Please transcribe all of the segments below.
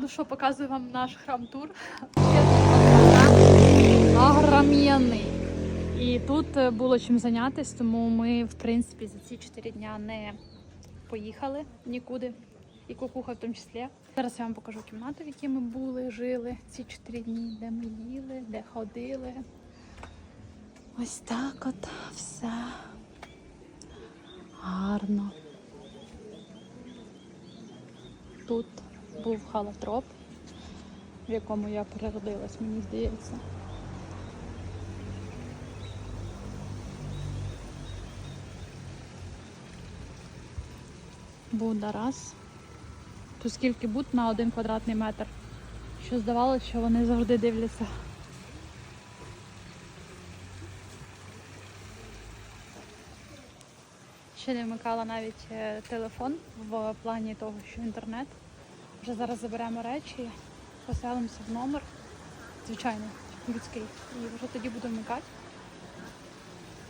Ну що, показую вам наш храм-тур. Огром'яний. І тут е, було чим зайнятися, тому ми, в принципі, за ці 4 дня не поїхали нікуди. І кукуха в тому числі. Зараз я вам покажу кімнату, в якій ми були, жили ці 4 дні, де ми їли, де ходили. Ось так от все гарно. Тут був халатроп, в якому я переродилась, мені здається. Буда раз. Тут скільки буд на один квадратний метр. Що здавалося, що вони завжди дивляться. Ще не вмикала навіть е, телефон в плані того, що інтернет. Вже зараз заберемо речі, поселимося в номер, звичайно, людський, і вже тоді буду вмикати.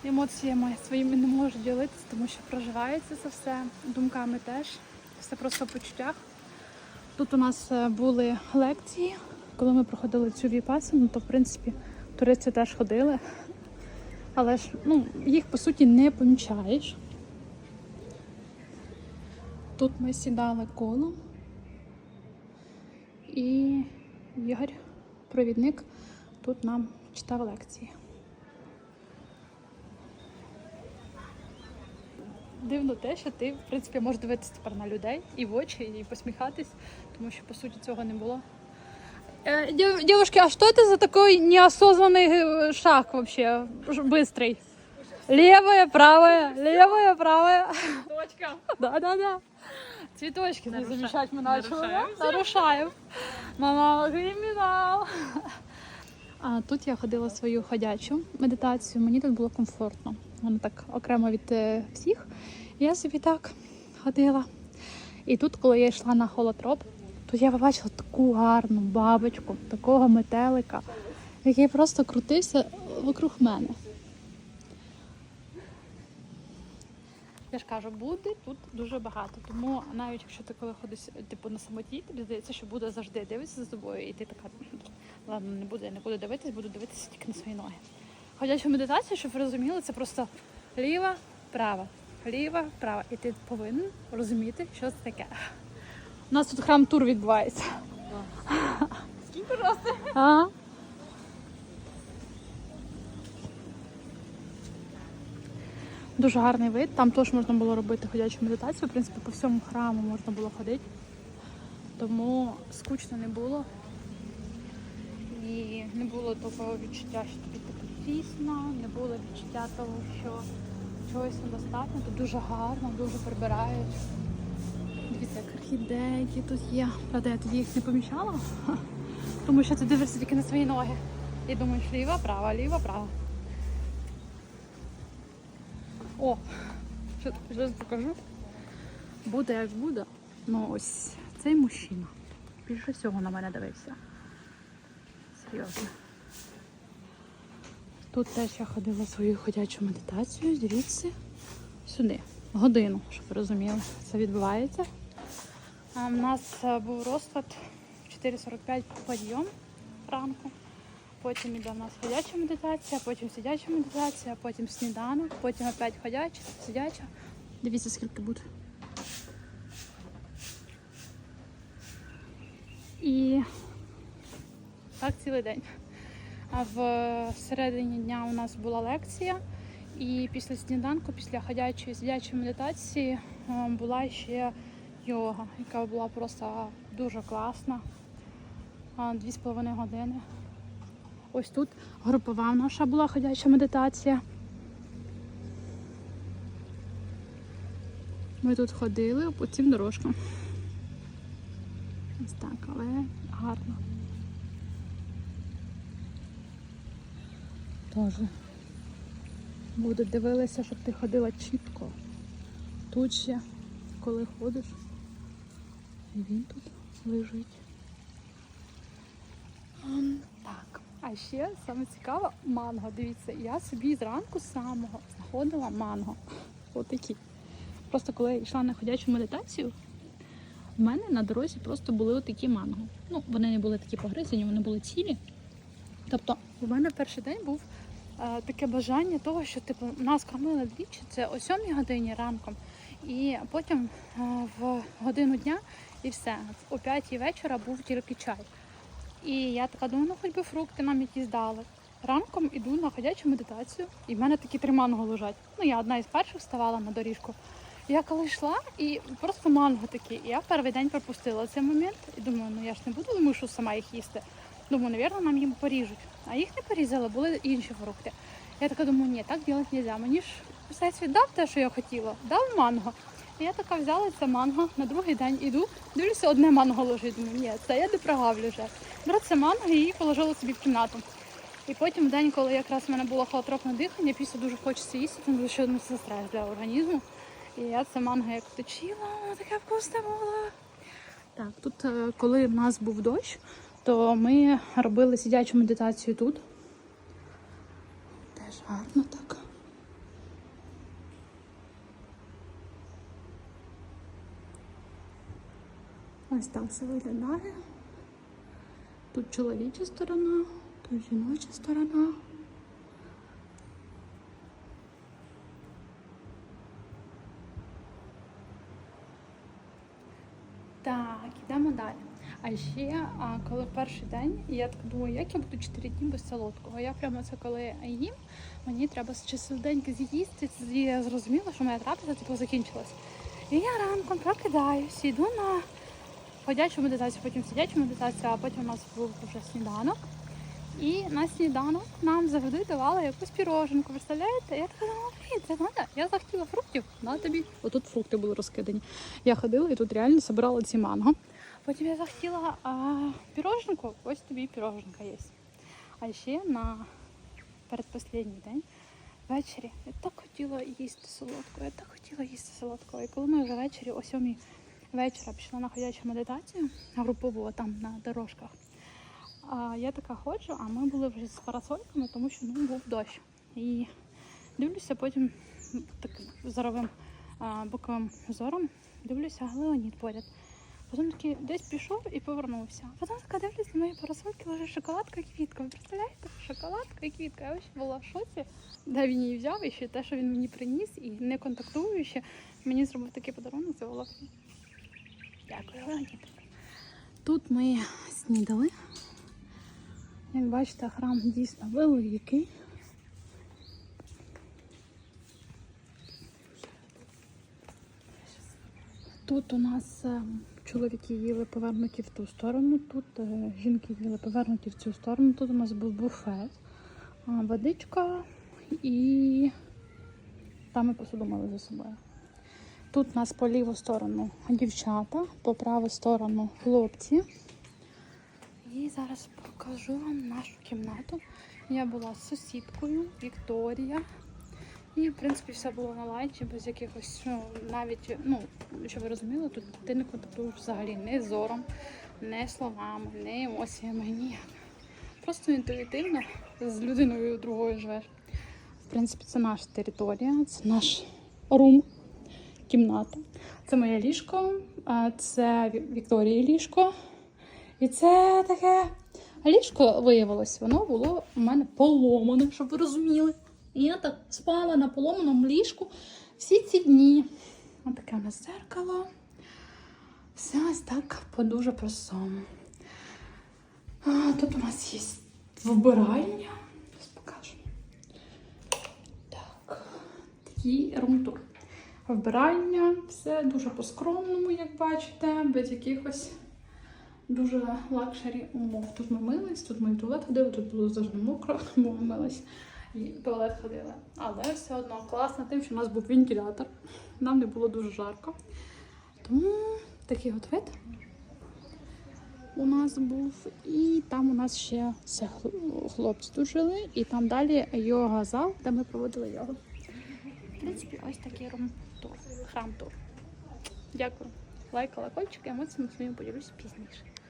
Емоціями своїми не можу ділитися, тому що проживається це все, думками теж. Все просто в почуттях. Тут у нас е, були лекції, коли ми проходили цю віпасину, то в принципі туристи теж ходили. Але ж ну, їх по суті не помічаєш. Тут ми сідали колом. І Ігор, провідник, тут нам читав лекції. Дивно те, що ти, в принципі, можеш дивитися тепер на людей і в очі, і посміхатись, тому що по суті цього не було. Э, дев- девушки, а что это за такой неосознанный э, шаг вообще, ж- быстрый? Левая, правая, левая, правая. Точка. Да, да, да. Цветочки не Наруша- замечать мы начали, да? нарушаем. Мама, кримінал. А тут я ходила свою ходячу медитацію. Мені тут було комфортно. Воно так окремо від е, всіх. Я собі так ходила. І тут, коли я йшла на холотроп, то я побачила таку гарну бабочку, такого метелика, який просто крутився вокруг мене. Я ж кажу, буде тут дуже багато. Тому навіть якщо ти коли ходиш типу на самоті, тобі здається, що буде завжди дивитися за тобою, і ти така, ладно, не буду, я не буду дивитись, буду дивитися тільки на свої ноги. Ходяча медитація, щоб ви розуміли, це просто ліва, права, ліва, права. І ти повинен розуміти, що це таке. У нас тут храм тур відбувається. Скинь, пожалуйста. Дуже гарний вид. Там теж можна було робити ходячу медитацію. В принципі, по всьому храму можна було ходити. Тому скучно не було. І не було такого відчуття, що тобі типу тісно, не було відчуття того, що чогось недостатньо. Тут дуже гарно, дуже прибирають. Дивіться, як орхідеї тут є. Правда, я тоді їх не помічала, тому що ти дивишся тільки на свої ноги. І думаєш, ліва, права, ліва, права. О, зараз покажу. Буде як буде. Ну ось цей мужчина. Більше всього на мене дивився. Серйозно. Тут теж я ходила свою ходячу медитацію, звідси сюди. Годину, щоб ви розуміли, це відбувається. У нас е, був розклад 4.45 підйом ранку. Потім іде в нас ходяча медитація, потім сидяча медитація, потім сніданок, потім опять ходяча, сидяча. Дивіться, скільки буде. І так цілий день. А в середині дня у нас була лекція, і після сніданку, після ходячої сидячої медитації е, була ще йога, яка була просто дуже класна. Дві з половиною години. Ось тут групова наша була ходяча медитація. Ми тут ходили по цим дорожкам. Ось так, але гарно. Тоже. Буде дивилися, щоб ти ходила чітко. Тут ще, коли ходиш, і він тут лежить. А ще саме цікаве манго. Дивіться, я собі зранку самого знаходила манго. Отакі. Просто коли я йшла на ходячу медитацію, У мене на дорозі просто були отакі манго. Ну, вони не були такі погризані, вони були цілі. Тобто, у мене перший день був е, таке бажання того, що типу нас кормили двічі, це о 7 годині ранком, і потім е, в годину дня і все. О 5 вечора був тільки чай. І я така думаю, ну хоч би фрукти нам якісь дали. Ранком іду на ходячу медитацію, і в мене такі три манго лежать. Ну, я одна із перших вставала на доріжку. Я коли йшла, і просто манго такі. І я в перший день пропустила цей момент. І думаю, ну я ж не буду мишу сама їх їсти. Думаю, навірно, нам їм поріжуть. А їх не порізали, були інші фрукти. Я така думаю, ні, так робити не можна. Мені ж всесвіт дав те, що я хотіла, дав манго. Я така взяла це манго, на другий день іду, дивлюся, одне манго лежить. Думаю, ні, це я не вже. Беру це манго і положила собі в кімнату. І потім в день, коли якраз в мене було холотропне дихання, після дуже хочеться їсти, тому що ну, це стрес для організму. І я це манго як точила, таке вкусне було. Так, тут, е, коли в нас був дощ, то ми робили сидячу медитацію тут. Теж гарно так. Ось так все виглядає. Тут чоловіча сторона, тут жіноча сторона. Так, йдемо далі. А ще, коли перший день, я так думаю, як я буду 4 дні без солодкого. Я прямо це коли їм, мені треба швиденько з'їсти. Я зрозуміла, що моя трапеза типу закінчилась. І я ранком прокидаюсь, йду на ходячу медитацію, потім сидячу медитацію, а потім у нас був вже сніданок. І на сніданок нам завжди давали якусь піроженку. Представляєте? Я така думала, блін, це надо. Я захотіла фруктів, на тобі. Отут фрукти були розкидані. Я ходила і тут реально збирала ці манго. Потім я захотіла а, піроженку, ось тобі піроженка є. А ще на передпослідній день ввечері я так хотіла їсти солодку, я так хотіла їсти солодкого. І коли ми вже ввечері о сьомій вечора пішла на ходячу медитацію групову там на дорожках. А я така ходжу, а ми були вже з парасольками, тому що ну, був дощ. І дивлюся потім таким зоровим а, боковим зором, дивлюся, Леонід поряд. Потім такий десь пішов і повернувся. Потім така дивлюся, на мої парасольки лежить шоколадка і квітка. Ви представляєте? Шоколадка і квітка. Я ще була в шоці, де він її взяв, і ще те, що він мені приніс, і не контактуючи, мені зробив такий подарунок, це було. Дякую, Леонід. Тут ми снідали. Як бачите, храм дійсно великий. Тут у нас е, чоловіки їли повернуті в ту сторону, тут е, жінки їли повернуті в цю сторону. Тут у нас був буфет, водичка і там ми посуду мали за собою. Тут у нас по ліву сторону дівчата, по праву сторону хлопці. І зараз покажу вам нашу кімнату. Я була з сусідкою Вікторія. І, в принципі, все було на лайті, без якихось, ну, навіть, ну, щоб ви розуміли, тут ти не контактуєш взагалі не зором, не словами, не емоціями, ніяк. Просто інтуїтивно з людиною другою живеш. В принципі, це наша територія, це наш рум, кімната. Це моє ліжко, це Ві- Вікторії ліжко. І це таке ліжко виявилось, воно було у мене поломане, щоб ви розуміли. І я так спала на поломаному ліжку всі ці дні. Ось таке у нас зеркало. Все ось так по дуже простому. Тут у нас є вбиральня. Покажу. Так, такий румтур. Вбиральня, все дуже по-скромному, як бачите, без якихось дуже лакшері умов. Тут ми мились, тут ми в туалет ходили, тут було завжди мокро, бо ми мились і в туалет ходили. Але все одно класно тим, що у нас був вентилятор. Нам не було дуже жарко. Тому такий от вид у нас був. І там у нас ще хлопці тут жили, і там далі йога зал, де ми проводили йогу. В принципі, ось такий рум-тур, храм-тур. Дякую. Лайк, колокольчик, емоціями ними поділюсь пізніше.